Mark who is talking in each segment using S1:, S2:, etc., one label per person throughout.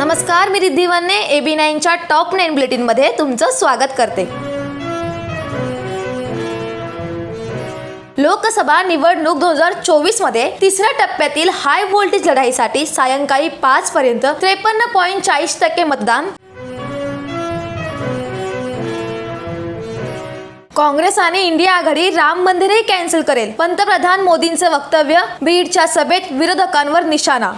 S1: नमस्कार मी Riddhi Vanne A B नाईनच्या टॉप नाईन बुलेटिनमध्ये तुमचं स्वागत करते. लोकसभा निवडणूक दोन हजार चोवीसमध्ये तिसऱ्या टप्प्यातील हाय व्होल्टेज लढाईसाठी सायंकाळी पाच पर्यंत त्रेपन्न पॉईंट चाळीस टक्के मतदान. काँग्रेस आणि इंडिया आघाडी राम मंदिरही कॅन्सल करेल पंतप्रधान मोदींचे वक्तव्य बीडच्या सभेत विरोधकांवर निशाणा.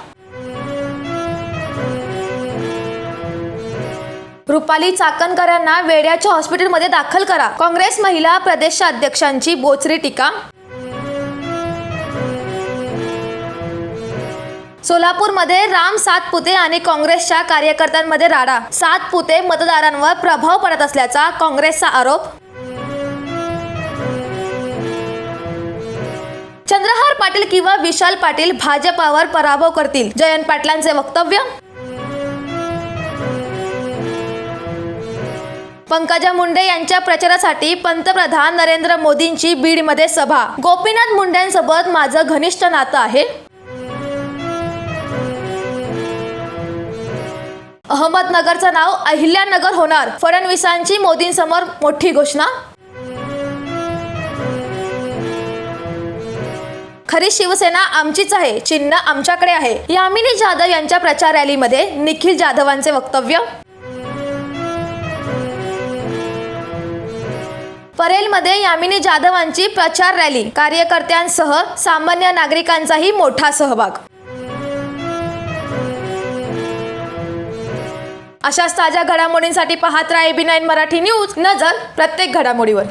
S1: रुपाली चाकणकरांना वेड्याच्या हॉस्पिटलमध्ये दाखल करा. काँग्रेस महिला प्रदेशाध्यक्षांची बोचरी टीका. सोलापूरमध्ये राम सातपुते आणि काँग्रेसच्या कार्यकर्त्यांमध्ये राडा. सातपुते मतदारांवर प्रभाव पडत असल्याचा काँग्रेसचा आरोप. चंद्रहार पाटील किंवा विशाल पाटील भाजपावर पराभव करतील. जयंत पाटलांचे वक्तव्य? पंकजा मुंडे यांच्या प्रचारासाठी पंतप्रधान नरेंद्र मोदींची बीडमध्ये सभा. गोपीनाथ मुंडेंसोबत माझं घनिष्ठ नातं आहे. अहमदनगरचं नाव अहिल्यानगर होणार. फडणवीसांची मोदींसमोर मोठी घोषणा. खरी शिवसेना आमचीच आहे चिन्ह आमच्याकडे आहे. यामिनी जाधव यांच्या प्रचार रॅलीमध्ये निखिल जाधवांचे वक्तव्य. परेलमध्ये यामिनी जाधवांची प्रचार रॅली कार्यकर्त्यांसह सामान्य नागरिकांचाही मोठा सहभाग. अशाच ताज्या घडामोडींसाठी पाहत राहा एबी नाईन मराठी न्यूज. नजर प्रत्येक घडामोडीवर.